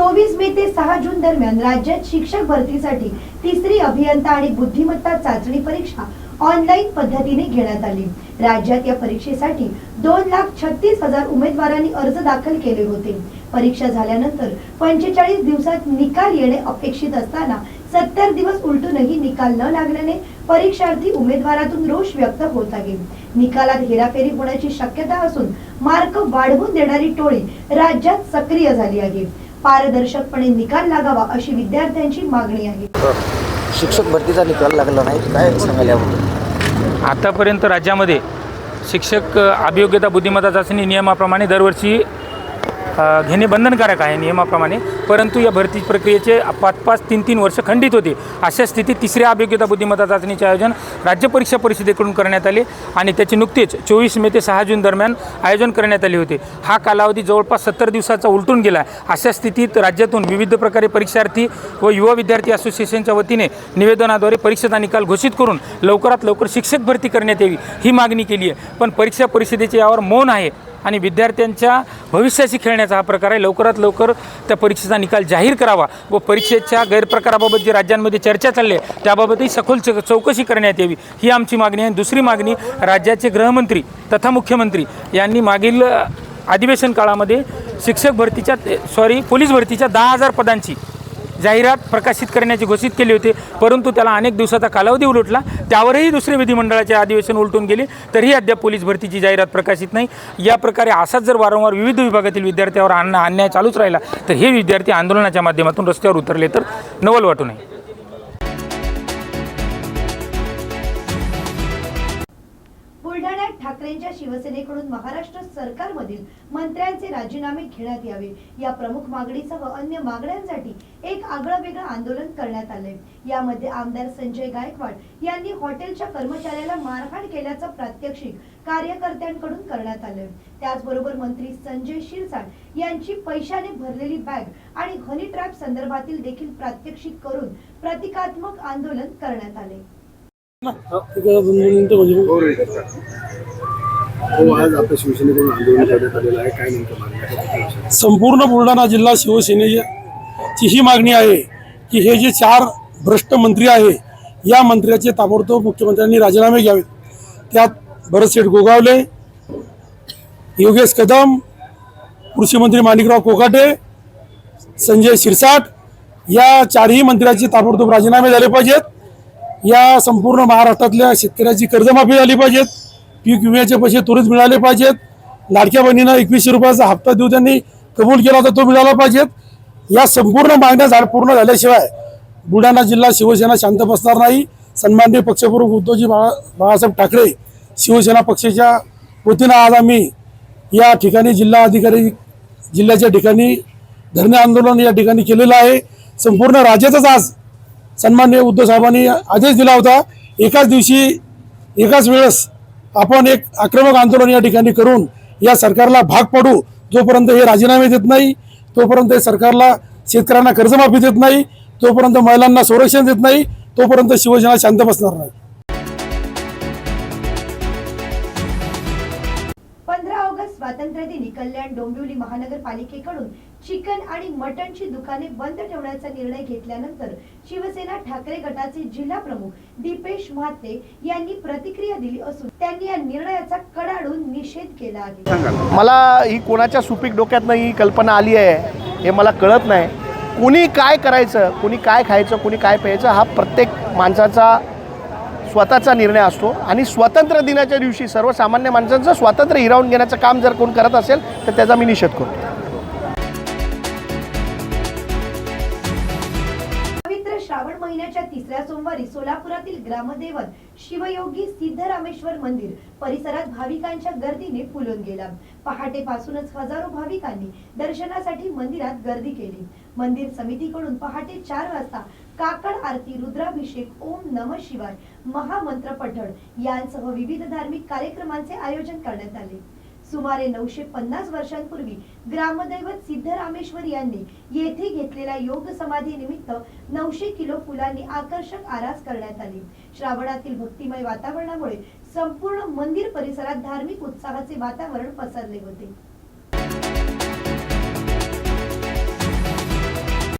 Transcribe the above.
चोवीस मे ते सहा जून दरम्यान राज्यात शिक्षक भरतीसाठी तिसरी अभियंता आणि बुद्धिमत्ता चाचणी परीक्षा ऑनलाईन पद्धतीने घेण्यात आली. राज्यात या परीक्षेसाठी दोन लाख छत्तीस हजार उमेदवारांनी अर्ज दाखल केले होते. परीक्षा झाल्यानंतर पंचेचाळीस दिवसात निकाल येणे अपेक्षित असताना सत्तर दिवस उलटूनही निकाल न लागल्याने परीक्षार्थी उमेदवारातून रोष व्यक्त होत आहे. निकालात हेराफेरी होण्याची शक्यता असून मार्क वाढवून देणारी टोळी राज्यात सक्रिय झाली आहे. पारदर्शकपणे निकाल लागावा अशी विद्यार्थ्यांची मागणी आहे. शिक्षक भरतीचा निकाल लागला नाही काय सांगाल याबद्दल? आतापर्यंत राज्यामध्ये शिक्षक अभियोग्यता बुद्धिमत्ता चाचणी नियमाप्रमाणे दरवर्षी घेणे बंधनकारक आहे नियमाप्रमाणे. परंतु या भरती प्रक्रियेचे पाच पाच तीन तीन वर्ष खंडित होते. अशा स्थितीत तिसऱ्या अभियोग्यता बुद्धिमत्ता चाचणीचे आयोजन राज्य परीक्षा परिषदेकडून करण्यात आले आणि त्याचे नुकतेच चोवीस मे ते सहा जून दरम्यान आयोजन करण्यात आले होते. हा कालावधी जवळपास सत्तर दिवसाचा उलटून गेला. अशा स्थितीत राज्यातून विविध प्रकारे परीक्षार्थी व युवा विद्यार्थी असोसिएशनच्या वतीने निवेदनाद्वारे परीक्षेचा निकाल घोषित करून लवकरात लवकर शिक्षक भरती करण्यात यावी ही मागणी केली आहे. पण परीक्षा परिषदेचे यावर मौन आहे. आणि विद्यार्थ्यांच्या भविष्याशी खेळण्याचा हा प्रकार आहे. लवकरात लवकर त्या परीक्षेचा निकाल जाहीर करावा व परीक्षेच्या गैरप्रकाराबाबत जी राज्यांमध्ये चर्चा चालली आहे त्याबाबतही सखोल चौकशी करण्यात यावी. ही आमची मागणी आहे. दुसरी मागणी राज्याचे गृहमंत्री तथा मुख्यमंत्री यांनी मागील अधिवेशन काळामध्ये शिक्षक भरतीच्या सॉरी पोलीस भरतीच्या दहा हजार पदांची जाहिरात प्रकाशित करण्याची घोषित केली होती. परंतु त्याला अनेक दिवसाचा कालावधी उलटला. त्यावरही दुसरे विधिमंडळाचे अधिवेशन उलटून गेले. तरीही अद्याप पोलीस भरतीची जाहिरात प्रकाशित नाही. या प्रकारे असाच जर वारंवार विविध विभागातील विद्यार्थ्यावर अन्याय चालूच राहिला तर हे विद्यार्थी आंदोलनाच्या माध्यमातून रस्त्यावर उतरले तर नवल वाटू नये. बुलढाण्यात ठाकरेंच्या शिवसेनेकडून महाराष्ट्र सरकारमधील मंत्र्यांचे राजीनामे घेण्यात यावे. या प्रमुख मागणीसह अन्य मागण्यांसाठी एक आगळं वेगळं आंदोलन करण्यात आलंय. यामध्ये आमदार संजय गायकवाड यांनी हॉटेलच्या कर्मचाऱ्याला मारहाण केल्याचं प्रात्यक्षिक कार्यकर्त्यांकडून करण्यात आलंय. त्याचबरोबर मंत्री संजय शिरसाट यांची पैशाने भरलेली बॅग आणि हनी ट्रॅप संदर्भातील देखील प्रात्यक्षिक करून प्रतिकात्मक आंदोलन करण्यात आले संपूर्ण बुलढाणा जिल्हा शिवसेनेची ही मागणी आहे की हे जे चार भ्रष्ट मंत्री आहे या मंत्र्याचे ताबडतोब मुख्यमंत्र्यांनी राजीनामे घ्यावेत. त्यात भरतशेठ गोगावले योगेश कदम कृषी मंत्री माणिकराव कोकाटे संजय शिरसाट या चारही मंत्र्याचे ताबडतोब राजीनामे झाले पाहिजेत. या संपूर्ण महाराष्ट्रातल्या शेतकऱ्याची कर्जमाफी झाली पाहिजेत. पीक विम्याचे पैसे त्वरित मिळाले पाहिजेत. लाडक्या बहिणीनं एकवीसशे रुपयाचा हप्ता देऊ त्यांनी कबूल केला होता तो मिळाला पाहिजेत. या संपूर्ण मागण्या झाड पूर्ण झाल्याशिवाय बुलढाणा जिल्हा शिवसेना शांत बसणार नाही. सन्माननीय पक्षप्रमुख उद्धवजी बाळा बाळासाहेब ठाकरे शिवसेना पक्षाच्या वतीनं आज आम्ही या ठिकाणी जिल्हा अधिकारी जिल्ह्याच्या ठिकाणी धरणे आंदोलन या ठिकाणी केलेलं आहे. संपूर्ण राज्यातच आज सन्मान्य उद्धव साहेबांनी आदेश दिला होता. एकाच दिवशी एकाच वेळेस आपण एक आक्रमक आंदोलन या ठिकाणी करून या सरकारला भाग पाडू. जोपर्यंत हे राजीनामे देत नाही तोपर्यंत हे सरकारला शेतकऱ्यांना कर्जमाफी देत नाही तोपर्यंत महिलांना संरक्षण देत नाही तोपर्यंत शिवसेना शांत बसणार नाही. पंधरा ऑगस्ट स्वातंत्र्य दिनी कल्याण डोंबिवली महानगरपालिकेकडून चिकन आणि मटणची दुकाने बंद ठेवण्याचा निर्णय घेतल्यानंतर शिवसेना ठाकरे गटाचे जिल्हा प्रमुख दीपेश म्हात्रे यांनी प्रतिक्रिया दिली असून त्यांनी या निर्णयाचा कडाडून निषेध केला आहे. मला ही कोणाच्या सुपीक डोक्यातनं ही कल्पना आली आहे. हे मला कळत नाही. कोणी काय करायचं कोणी काय खायचं कोणी काय प्यायचं हा प्रत्येक माणसाचा स्वतःचा निर्णय असतो. आणि स्वातंत्र्य दिनाच्या दिवशी सर्वसामान्य माणसांचं स्वातंत्र्य हिरावून घेण्याचं काम जर कोण करत असेल तर त्याचा मी निषेध करतो. महिन्याच्या तिसऱ्या सोमवारी सोलापुरातील ग्रामदैवत शिवयोगी सिद्धरामेश्वर मंदिर परिसरात भाविकांच्या गर्दीने फुलून गेला. पहाटेपासूनच हजारो भाविकांनी दर्शनासाठी मंदिरात गर्दी केली. मंदिर समितीकडून पहाटे चार वाजता काकड आरती रुद्राभिषेक ओम नम शिवाय महामंत्र पठण यांसह विविध धार्मिक कार्यक्रमांचे आयोजन करण्यात आले. सुमारे नऊशे पन्नास वर्षांपूर्वी ग्रामदैवत सिद्धरामेश्वर यांनी येथे घेतलेल्या योग समाधी निमित्त नऊशे किलो फुलांनी आकर्षक आरास करण्यात आली. श्रावणातील भक्तिमय वातावरणामुळे संपूर्ण मंदिर परिसरात धार्मिक उत्साहाचे वातावरण पसरले होते.